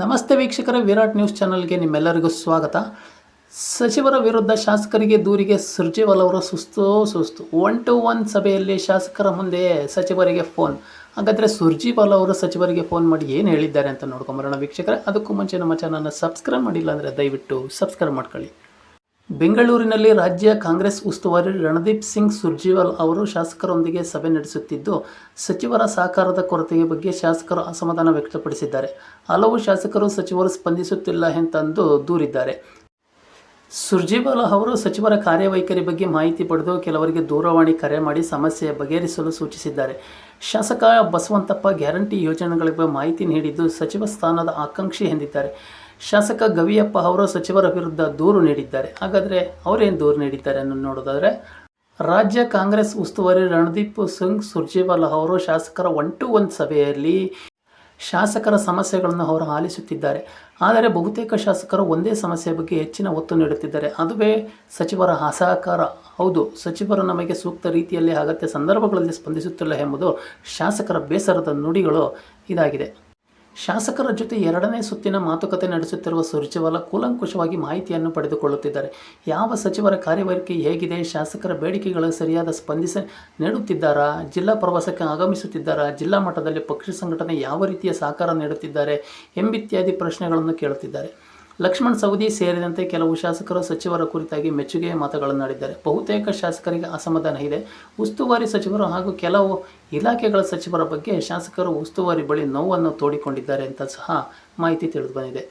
ನಮಸ್ತೆ ವೀಕ್ಷಕರ, ವಿರಾಟ್ ನ್ಯೂಸ್ ಚಾನಲ್ಗೆ ನಿಮ್ಮೆಲ್ಲರಿಗೂ ಸ್ವಾಗತ. ಸಚಿವರ ವಿರುದ್ಧ ಶಾಸಕರಿಗೆ ದೂರಿಗೆ ಸುರ್ಜೇವಾಲ್ ಅವರ ಸುಸ್ತು ಸುಸ್ತು. ಒನ್ ಟು ಒನ್ ಸಭೆಯಲ್ಲಿ ಶಾಸಕರ ಮುಂದೆ ಸಚಿವರಿಗೆ ಫೋನ್ ಹಾಗಾದರೆ ಸುರ್ಜಿವಾಲ್ ಅವರು ಸಚಿವರಿಗೆ ಫೋನ್ ಮಾಡಿ ಏನು ಹೇಳಿದ್ದಾರೆ ಅಂತ ನೋಡ್ಕೊಂಬರೋಣ ವೀಕ್ಷಕರೇ. ಅದಕ್ಕೂ ಮುಂಚೆ ನಮ್ಮ ಚಾನಲ್ನ ಸಬ್ಸ್ಕ್ರೈಬ್ ಮಾಡಿಲ್ಲ ಅಂದರೆ ದಯವಿಟ್ಟು ಸಬ್ಸ್ಕ್ರೈಬ್ ಮಾಡ್ಕೊಳ್ಳಿ. ಬೆಂಗಳೂರಿನಲ್ಲಿ ರಾಜ್ಯ ಕಾಂಗ್ರೆಸ್ ಉಸ್ತುವಾರಿ ರಣದೀಪ್ ಸಿಂಗ್ ಸುರ್ಜೇವಾಲ್ ಅವರು ಶಾಸಕರೊಂದಿಗೆ ಸಭೆ ನಡೆಸುತ್ತಿದ್ದು, ಸಚಿವರ ಸಹಕಾರದ ಕೊರತೆಯ ಬಗ್ಗೆ ಶಾಸಕರು ಅಸಮಾಧಾನ ವ್ಯಕ್ತಪಡಿಸಿದ್ದಾರೆ. ಹಲವು ಶಾಸಕರು ಸಚಿವರು ಸ್ಪಂದಿಸುತ್ತಿಲ್ಲ ಎಂತಂದು ದೂರಿದ್ದಾರೆ. ಸುರ್ಜೇವಾಲ ಅವರು ಸಚಿವರ ಕಾರ್ಯವೈಖರಿ ಬಗ್ಗೆ ಮಾಹಿತಿ ಪಡೆದು ಕೆಲವರಿಗೆ ದೂರವಾಣಿ ಕರೆ ಮಾಡಿ ಸಮಸ್ಯೆ ಬಗೆಹರಿಸಲು ಸೂಚಿಸಿದ್ದಾರೆ. ಶಾಸಕ ಬಸವಂತಪ್ಪ ಗ್ಯಾರಂಟಿ ಯೋಜನೆಗಳ ಮಾಹಿತಿ ನೀಡಿದ್ದು ಸಚಿವ ಸ್ಥಾನದ ಆಕಾಂಕ್ಷಿ ಎಂದಿದ್ದಾರೆ. ಶಾಸಕ ಗವಿಯಪ್ಪ ಅವರು ಸಚಿವರ ವಿರುದ್ಧ ದೂರು ನೀಡಿದ್ದಾರೆ. ಹಾಗಾದರೆ ಅವರೇನು ದೂರು ನೀಡಿದ್ದಾರೆ ಅನ್ನೋ ನೋಡೋದಾದರೆ, ರಾಜ್ಯ ಕಾಂಗ್ರೆಸ್ ಉಸ್ತುವಾರಿ ರಣದೀಪ್ ಸಿಂಗ್ ಸುರ್ಜೇವಾಲಾ ಅವರು ಶಾಸಕರ ಒನ್ ಟು ಒನ್ ಸಭೆಯಲ್ಲಿ ಶಾಸಕರ ಸಮಸ್ಯೆಗಳನ್ನು ಅವರು ಆಲಿಸುತ್ತಿದ್ದಾರೆ. ಆದರೆ ಬಹುತೇಕ ಶಾಸಕರು ಒಂದೇ ಸಮಸ್ಯೆ ಬಗ್ಗೆ ಹೆಚ್ಚಿನ ಒತ್ತು ನೀಡುತ್ತಿದ್ದಾರೆ. ಅದುವೇ ಸಚಿವರ ಅಸಹಕಾರ. ಹೌದು, ಸಚಿವರು ನಮಗೆ ಸೂಕ್ತ ರೀತಿಯಲ್ಲಿ ಅಗತ್ಯ ಸಂದರ್ಭಗಳಲ್ಲಿ ಸ್ಪಂದಿಸುತ್ತಿಲ್ಲ ಎಂಬುದು ಶಾಸಕರ ಬೇಸರದ ನುಡಿಗಳು ಇದಾಗಿದೆ. ಶಾಸಕರ ಜೊತೆ ಎರಡನೇ ಸುತ್ತಿನ ಮಾತುಕತೆ ನಡೆಸುತ್ತಿರುವ ಸುರ್ಜೇವಾಲಾ ಕೂಲಂಕುಷವಾಗಿ ಮಾಹಿತಿಯನ್ನು ಪಡೆದುಕೊಳ್ಳುತ್ತಿದ್ದಾರೆ. ಯಾವ ಸಚಿವರ ಕಾರ್ಯವೈಖರಿ ಹೇಗಿದೆ? ಶಾಸಕರ ಬೇಡಿಕೆಗಳ ಸರಿಯಾದ ಸ್ಪಂದಿಸ ನೀಡುತ್ತಿದ್ದಾರಾ? ಜಿಲ್ಲಾ ಪ್ರವಾಸಕ್ಕೆ ಆಗಮಿಸುತ್ತಿದ್ದಾರಾ? ಜಿಲ್ಲಾ ಮಟ್ಟದಲ್ಲಿ ಪಕ್ಷ ಸಂಘಟನೆ ಯಾವ ರೀತಿಯ ಸಹಕಾರ ನೀಡುತ್ತಿದ್ದಾರೆ ಎಂಬಿತ್ಯಾದಿ ಪ್ರಶ್ನೆಗಳನ್ನು ಕೇಳುತ್ತಿದ್ದಾರೆ. ಲಕ್ಷ್ಮಣ್ ಸವದಿ ಸೇರಿದಂತೆ ಕೆಲವು ಶಾಸಕರು ಸಚಿವರ ಕುರಿತಾಗಿ ಮೆಚ್ಚುಗೆಯ ಮಾತುಗಳನ್ನಾಡಿದ್ದಾರೆ ಬಹುತೇಕ ಶಾಸಕರಿಗೆ ಅಸಮಾಧಾನ ಇದೆ. ಉಸ್ತುವಾರಿ ಸಚಿವರು ಹಾಗೂ ಕೆಲವು ಇಲಾಖೆಗಳ ಸಚಿವರ ಬಗ್ಗೆ ಶಾಸಕರು ಉಸ್ತುವಾರಿ ಬಳಿ ನೋವನ್ನು ತೋಡಿಕೊಂಡಿದ್ದಾರೆ ಅಂತ ಸಹ ಮಾಹಿತಿ ತಿಳಿದು ಬಂದಿದೆ.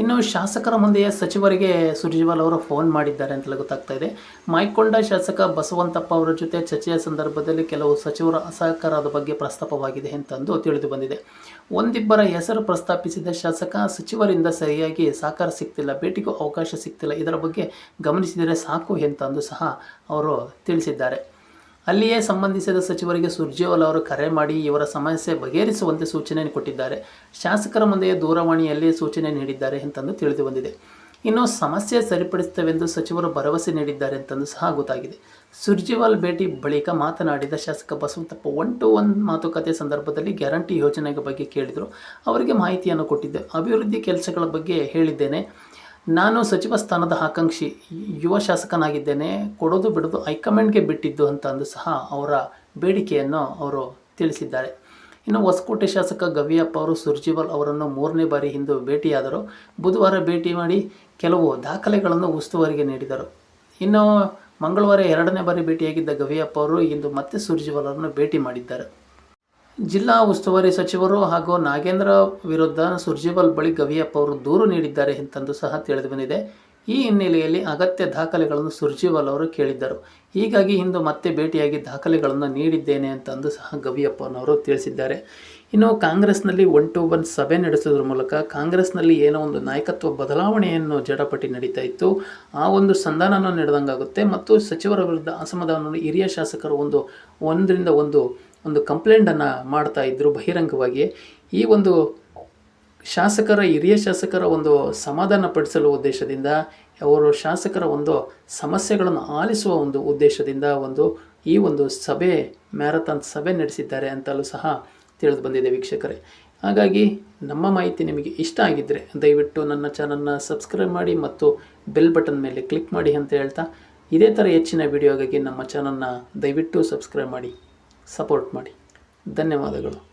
ಇನ್ನು ಶಾಸಕರ ಮುಂದೆಯೇ ಸಚಿವರಿಗೆ ಸುರ್ಜೇವಾಲ್ ಅವರು ಫೋನ್ ಮಾಡಿದ್ದಾರೆ ಅಂತಲೇ ಗೊತ್ತಾಗ್ತಾ ಇದೆ. ಮೈಕೊಂಡ ಶಾಸಕ ಬಸವಂತಪ್ಪ ಅವರ ಜೊತೆ ಚರ್ಚೆಯ ಸಂದರ್ಭದಲ್ಲಿ ಕೆಲವು ಸಚಿವರ ಅಸಹಕಾರದ ಬಗ್ಗೆ ಪ್ರಸ್ತಾಪವಾಗಿದೆ ಅಂತಂದು ತಿಳಿದು ಬಂದಿದೆ. ಒಂದಿಬ್ಬರ ಹೆಸರು ಪ್ರಸ್ತಾಪಿಸಿದ ಶಾಸಕ ಸಚಿವರಿಂದ ಸರಿಯಾಗಿ ಸಹಕಾರ ಸಿಗ್ತಿಲ್ಲ, ಭೇಟಿಗೂ ಅವಕಾಶ ಸಿಗ್ತಿಲ್ಲ, ಇದರ ಬಗ್ಗೆ ಗಮನಿಸಿದರೆ ಸಾಕು ಅಂತಂದು ಸಹ ಅವರು ತಿಳಿಸಿದ್ದಾರೆ. ಅಲ್ಲಿಯೇ ಸಂಬಂಧಿಸಿದ ಸಚಿವರಿಗೆ ಸುರ್ಜೇವಾಲ್ ಅವರು ಕರೆ ಮಾಡಿ ಇವರ ಸಮಸ್ಯೆ ಬಗೆಹರಿಸುವಂತೆ ಸೂಚನೆ ಕೊಟ್ಟಿದ್ದಾರೆ. ಶಾಸಕರ ಮುಂದೆಯೇ ದೂರವಾಣಿಯಲ್ಲಿ ಸೂಚನೆ ನೀಡಿದ್ದಾರೆ ಅಂತಂದು ತಿಳಿದು ಬಂದಿದೆ. ಇನ್ನು ಸಮಸ್ಯೆ ಸರಿಪಡಿಸುತ್ತವೆಂದು ಸಚಿವರು ಭರವಸೆ ನೀಡಿದ್ದಾರೆ ಅಂತಂದು ಸಹ ಗೊತ್ತಾಗಿದೆ. ಸುರ್ಜಿವಾಲ್ ಭೇಟಿ ಬಳಿಕ ಮಾತನಾಡಿದ ಶಾಸಕ ಬಸವಂತಪ್ಪ ಒನ್ ಟು ಒನ್ ಮಾತುಕತೆ ಸಂದರ್ಭದಲ್ಲಿ ಗ್ಯಾರಂಟಿ ಯೋಜನೆಗಳ ಬಗ್ಗೆ ಕೇಳಿದರು. ಅವರಿಗೆ ಮಾಹಿತಿಯನ್ನು ಕೊಟ್ಟಿದ್ದೆ. ಅಭಿವೃದ್ಧಿ ಕೆಲಸಗಳ ಬಗ್ಗೆ ಹೇಳಿದ್ದೇನೆ. ನಾನು ಸಚಿವ ಸ್ಥಾನದ ಆಕಾಂಕ್ಷಿ ಯುವ ಶಾಸಕನಾಗಿದ್ದೇನೆ, ಕೊಡೋದು ಬಿಡೋದು ಹೈಕಮಾಂಡ್ಗೆ ಬಿಟ್ಟಿದ್ದು ಅಂತ ಅಂದು ಸಹ ಅವರ ಬೇಡಿಕೆಯನ್ನು ಅವರು ತಿಳಿಸಿದ್ದಾರೆ. ಇನ್ನು ಹೊಸಕೋಟೆ ಶಾಸಕ ಗವಿಯಪ್ಪ ಅವರು ಸುರ್ಜಿವಾಲ್ ಅವರನ್ನು ಮೂರನೇ ಬಾರಿ ಹಿಂದೆ ಭೇಟಿಯಾದರು. ಬುಧವಾರ ಭೇಟಿ ಮಾಡಿ ಕೆಲವು ದಾಖಲೆಗಳನ್ನು ಉಸ್ತುವಾರಿಗೆ ನೀಡಿದರು. ಇನ್ನು ಮಂಗಳವಾರ ಎರಡನೇ ಬಾರಿ ಭೇಟಿಯಾಗಿದ್ದ ಗವಿಯಪ್ಪ ಅವರು ಇಂದು ಮತ್ತೆ ಸುರ್ಜಿವಾಲ್ ಅವರನ್ನು ಭೇಟಿ ಮಾಡಿದ್ದಾರೆ. ಜಿಲ್ಲಾ ಉಸ್ತುವಾರಿ ಸಚಿವರು ಹಾಗೂ ನಾಗೇಂದ್ರ ವಿರುದ್ಧ ಸುರ್ಜೇವಾಲ್ ಬಳಿ ಗವಿಯಪ್ಪ ಅವರು ದೂರು ನೀಡಿದ್ದಾರೆ ಎಂತಂದು ಸಹ ತಿಳಿದು ಬಂದಿದೆ ಈ ಹಿನ್ನೆಲೆಯಲ್ಲಿ ಅಗತ್ಯ ದಾಖಲೆಗಳನ್ನು ಸುರ್ಜೇವಾಲ್ ಅವರು ಕೇಳಿದ್ದರು. ಹೀಗಾಗಿ ಇಂದು ಮತ್ತೆ ಭೇಟಿಯಾಗಿ ದಾಖಲೆಗಳನ್ನು ನೀಡಿದ್ದೇನೆ ಅಂತಂದು ಸಹ ಗವಿಯಪ್ಪನವರು ತಿಳಿಸಿದ್ದಾರೆ. ಇನ್ನು ಕಾಂಗ್ರೆಸ್ನಲ್ಲಿ ಒನ್ ಟು ಒನ್ ಸಭೆ ನಡೆಸೋದ್ರ ಮೂಲಕ ಕಾಂಗ್ರೆಸ್ನಲ್ಲಿ ಏನೋ ಒಂದು ನಾಯಕತ್ವ ಬದಲಾವಣೆಯನ್ನು ಜಡಪಟಿ ನಡೀತಾ ಇತ್ತು. ಆ ಒಂದು ಸಂಧಾನವನ್ನು ನಡೆದಂಗಾಗುತ್ತೆ. ಮತ್ತು ಸಚಿವರ ವಿರುದ್ಧ ಅಸಮಾಧಾನವನ್ನು ಹಿರಿಯ ಶಾಸಕರು ಒಂದು ಒಂದರಿಂದ ಒಂದು ಒಂದು ಕಂಪ್ಲೇಂಟನ್ನು ಮಾಡ್ತಾ ಇದ್ದರು ಬಹಿರಂಗವಾಗಿ. ಈ ಒಂದು ಶಾಸಕರ, ಹಿರಿಯ ಶಾಸಕರ ಒಂದು ಸಮಾಧಾನ ಪಡಿಸಲು ಉದ್ದೇಶದಿಂದ, ಅವರು ಶಾಸಕರ ಒಂದು ಸಮಸ್ಯೆಗಳನ್ನು ಆಲಿಸುವ ಒಂದು ಉದ್ದೇಶದಿಂದ ಒಂದು ಈ ಒಂದು ಸಭೆ, ಮ್ಯಾರಥಾನ್ ಸಭೆ ನಡೆಸಿದ್ದಾರೆ ಅಂತಲೂ ಸಹ ತಿಳಿದು ಬಂದಿದೆ ವೀಕ್ಷಕರೇ. ಹಾಗಾಗಿ ನಮ್ಮ ಮಾಹಿತಿ ನಿಮಗೆ ಇಷ್ಟ ಆಗಿದ್ದರೆ ದಯವಿಟ್ಟು ನನ್ನ ಚಾನಲ್ನ ಸಬ್ಸ್ಕ್ರೈಬ್ ಮಾಡಿ ಮತ್ತು ಬೆಲ್ ಬಟನ್ ಮೇಲೆ ಕ್ಲಿಕ್ ಮಾಡಿ ಅಂತ ಹೇಳ್ತಾ, ಇದೇ ಥರ ಹೆಚ್ಚಿನ ವಿಡಿಯೋಗಾಗಿ ನಮ್ಮ ಚಾನಲ್ನ ದಯವಿಟ್ಟು ಸಬ್ಸ್ಕ್ರೈಬ್ ಮಾಡಿ. ಸಪೋರ್ಟ್ ಮಾಡಿ. ಧನ್ಯವಾದಗಳು.